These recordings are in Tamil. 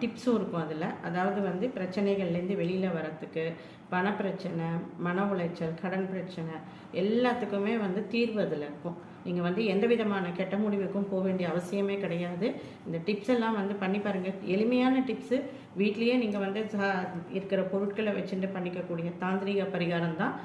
டிப்ஸும் இருக்கும் அதில். அதாவது வந்து பிரச்சனைகள்லேருந்து வெளியில் வரத்துக்கு பணப்பிரச்சனை மன உளைச்சல் கடன் பிரச்சனை எல்லாத்துக்குமே வந்து தீர்வு அதில் இருக்கும். நீங்கள் வந்து எந்த விதமான கெட்ட முடிவுக்கும் போக வேண்டிய அவசியமே கிடையாது. இந்த டிப்ஸ் எல்லாம் வந்து பண்ணி பாருங்கள் எளிமையான டிப்ஸு வீட்லேயே நீங்கள் வந்து சா- இருக்கிற பொருட்களை வச்சுட்டு பண்ணிக்கக்கூடிய தாந்திரிக பரிகாரம் தான்.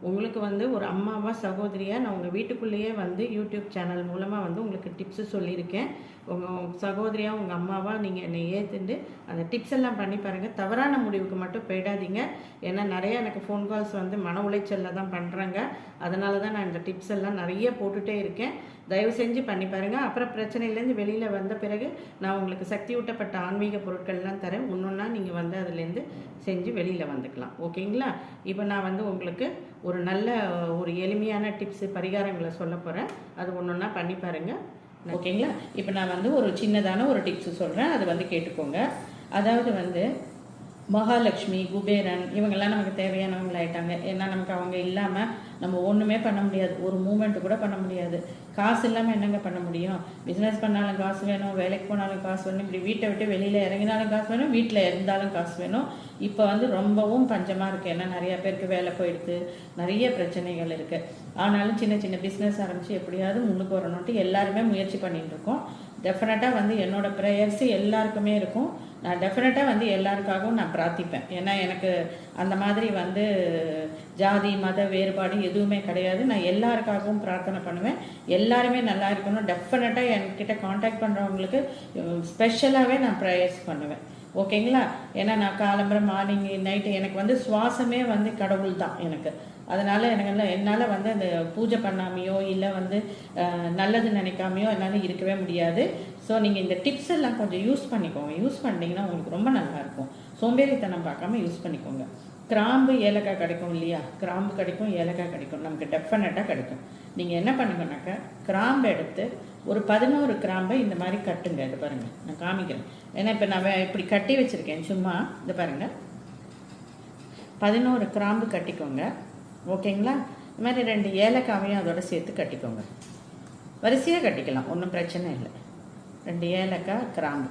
உங்களுக்கு வந்து ஒரு அம்மாவா சகோதரியாக நான் உங்கள் வீட்டுக்குள்ளேயே வந்து யூடியூப் சேனல் மூலமாக வந்து உங்களுக்கு டிப்ஸு சொல்லியிருக்கேன். உங்கள் சகோதரியாக உங்கள் அம்மாவாக நீங்கள் என்னை ஏற்றுண்டு அந்த டிப்ஸ் எல்லாம் பண்ணி பாருங்கள் தவறான முடிவுக்கு மட்டும் போயிடாதீங்க. ஏன்னா நிறைய எனக்கு ஃபோன் கால்ஸ் வந்து மன உளைச்சலில் தான் பண்ணுறாங்க அதனால தான் நான் இந்த டிப்ஸ் எல்லாம் நிறைய போட்டுகிட்டே இருக்கேன். தயவு செஞ்சு பண்ணி பாருங்கள் அப்புறம் பிரச்சனையிலேருந்து வெளியில் வந்த பிறகு நான் உங்களுக்கு சக்தி ஊட்டப்பட்ட ஆன்மீக பொருட்கள்லாம் தரேன். ஒன்றுன்னா நீங்கள் வந்து அதுலேருந்து செஞ்சு வெளியில் வந்துக்கலாம். ஓகேங்களா? இப்போ நான் வந்து உங்களுக்கு ஒரு நல்ல ஒரு எளிமையான டிப்ஸு பரிகாரங்களை சொல்ல போகிறேன் அது ஒன்று ஒன்றா பண்ணி பாருங்கள் ஓகேங்களா? இப்போ நான் வந்து ஒரு சின்னதான ஒரு டிப்ஸு சொல்கிறேன் அது வந்து கேட்டுக்கோங்க. அதாவது வந்து மகாலட்சுமி குபேரன் இவங்கெல்லாம் நமக்கு தேவையானவங்களாயிட்டாங்க ஏன்னா நமக்கு அவங்க இல்லாமல் நம்ம ஒன்றுமே பண்ண முடியாது. ஒரு மூமெண்ட்டு கூட பண்ண முடியாது. காசு இல்லாமல் என்னங்க பண்ண முடியும்? பிஸ்னஸ் பண்ணாலும் காசு வேணும் வேலைக்கு போனாலும் காசு வேணும். இப்படி வீட்டை விட்டு வெளியில் இறங்கினாலும் காசு வேணும் வீட்டில் இருந்தாலும் காசு வேணும். இப்போ வந்து ரொம்பவும் பஞ்சமாக இருக்குது ஏன்னா நிறைய பேருக்கு வேலை போயிடுது. நிறைய பிரச்சனைகள் இருக்குது ஆனாலும் சின்ன சின்ன பிஸ்னஸ் ஆரம்பித்து எப்படியாவது முன்னுக்கு வரணுன்ட்டு எல்லாருமே முயற்சி பண்ணிகிட்டு இருக்கோம். டெஃபினட்டாக வந்து என்னோட ப்ரேயர்ஸு எல்லாருக்குமே இருக்கும். நான் டெஃபினட்டாக வந்து எல்லாருக்காகவும் நான் பிரார்த்திப்பேன். ஏன்னா எனக்கு அந்த மாதிரி வந்து ஜாதி மத வேறுபாடு எதுவுமே கிடையாது. நான் எல்லாருக்காகவும் பிரார்த்தனை பண்ணுவேன். எல்லாருமே நல்லா இருக்கணும். டெஃபினட்டாக என்கிட்ட காண்டாக்ட் பண்ணுறவங்களுக்கு ஸ்பெஷலாகவே நான் ப்ரேயர்ஸ் பண்ணுவேன். ஓகேங்களா? ஏன்னா நான் காலம்பரம் மார்னிங் நைட்டு எனக்கு வந்து சுவாசமே வந்து கடவுள் தான் எனக்கு. அதனால எனக்கு என்னால் வந்து அந்த பூஜை பண்ணாமையோ இல்லை வந்து நல்லது நினைக்காமையோ என்னால் இருக்கவே முடியாது. ஸோ நீங்கள் இந்த டிப்ஸ் எல்லாம் கொஞ்சம் யூஸ் பண்ணிக்கோங்க. யூஸ் பண்ணிங்கன்னா உங்களுக்கு ரொம்ப நல்லா இருக்கும். சோம்பேறித்தனம் பார்க்காம யூஸ் பண்ணிக்கோங்க. கிராம்பு ஏலக்காய் கிடைக்கும் இல்லையா? கிராம்பு கிடைக்கும் ஏலக்காய் கிடைக்கும். நமக்கு டெஃபினட்டாக கிடைக்கும். நீங்கள் என்ன பண்ணுங்கனாக்கா கிராம்பு எடுத்து ஒரு பதினோரு கிராம்பை இந்த மாதிரி கட்டுங்க. இது பாருங்கள் நான் காமிக்கிறேன். ஏன்னா இப்போ நான் இப்படி கட்டி வச்சுருக்கேன். சும்மா இது பாருங்கள் பதினோரு கிராம்பு கட்டிக்கோங்க. ஓகேங்களா? இது மாதிரி ரெண்டு ஏலக்காவையும் அதோட சேர்த்து கட்டிக்கோங்க. வரிசையாக கட்டிக்கலாம். ஒன்றும் பிரச்சனை இல்லை. ரெண்டு ஏலக்காய் கிராம்பு.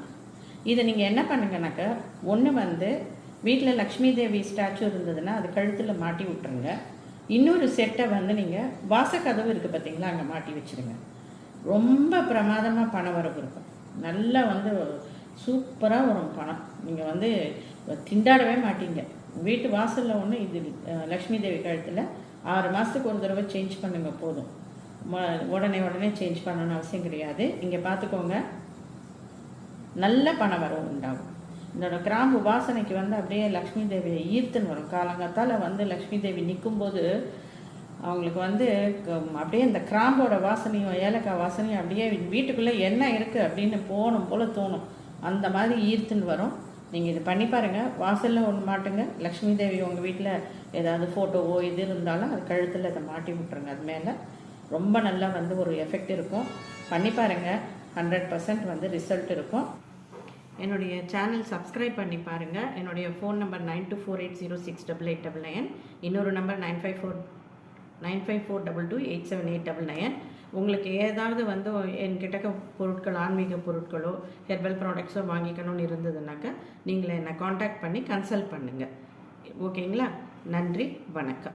இதை நீங்கள் என்ன பண்ணுங்கனாக்கா ஒன்று வந்து வீட்டில் லக்ஷ்மி தேவி ஸ்டாச்சு இருந்ததுன்னா அது கழுத்தில் மாட்டி விட்டுருங்க. இன்னொரு செட்டை வந்து நீங்கள் வாசக்கதவு இருக்குது பார்த்தீங்களா அங்கே மாட்டி வச்சிருங்க. ரொம்ப பிரமாதமாக பணம் வரவு இருக்கும். நல்லா வந்து சூப்பராக வரும் பணம். நீங்கள் வந்து திண்டாடவே மாட்டீங்க. வீட்டு வாசலில் ஒன்று இது லக்ஷ்மி தேவி கழுத்தில் ஆறு மாதத்துக்கு ஒரு தடவை சேஞ்ச் பண்ணுங்க போதும். உடனே உடனே சேஞ்ச் பண்ணணும்னு அவசியம் கிடையாது. இங்கே பார்த்துக்கோங்க நல்ல பண வரவு உண்டாகும். இதோட கிராம்பு வாசனைக்கு வந்து அப்படியே லக்ஷ்மி தேவியை ஈர்த்துன்னு வரும். காலங்காத்தால் வந்து லக்ஷ்மி தேவி நிற்கும்போது அவங்களுக்கு வந்து க- அப்படியே இந்த கிராம்போட வாசனையும் ஏலக்காய் வாசனையும் அப்படியே வீட்டுக்குள்ளே என்ன இருக்குது அப்படின்னு போகணும் போல் தோணும். அந்த மாதிரி ஈர்த்துன்னு வரும். நீங்கள் இது பண்ணி பாருங்கள் வாசலில் ஒன்று மாட்டுங்க. லக்ஷ்மி தேவி உங்கள் வீட்டில் ஏதாவது ஃபோட்டோவோ இது இருந்தாலும் அது கழுத்தில் அதை மாட்டி விட்டுருங்க. அது மேலே ரொம்ப நல்லா வந்து ஒரு எஃபெக்ட் இருக்கும். பண்ணி பாருங்கள் ஹண்ட்ரட் பர்சன்ட் வந்து ரிசல்ட் இருக்கும். என்னுடைய சேனல் சப்ஸ்கிரைப் பண்ணி பாருங்கள் என்னுடைய phone number nine two four eight zero six double eight double nine இன்னொரு number nine five four nine five four double two eight seven eight double nine உங்களுக்கு ஏதாவது வந்து என்கிட்ட பொருட்கள் ஆன்மீக பொருட்களோ ஹெர்பல் ப்ராடக்ட்ஸோ வாங்கிக்கணும்னு இருந்ததுனாக்கா நீங்கள் என்னை காண்டாக்ட் பண்ணி கன்சல்ட் பண்ணுங்கள் ஓகேங்களா? நன்றி வணக்கம்.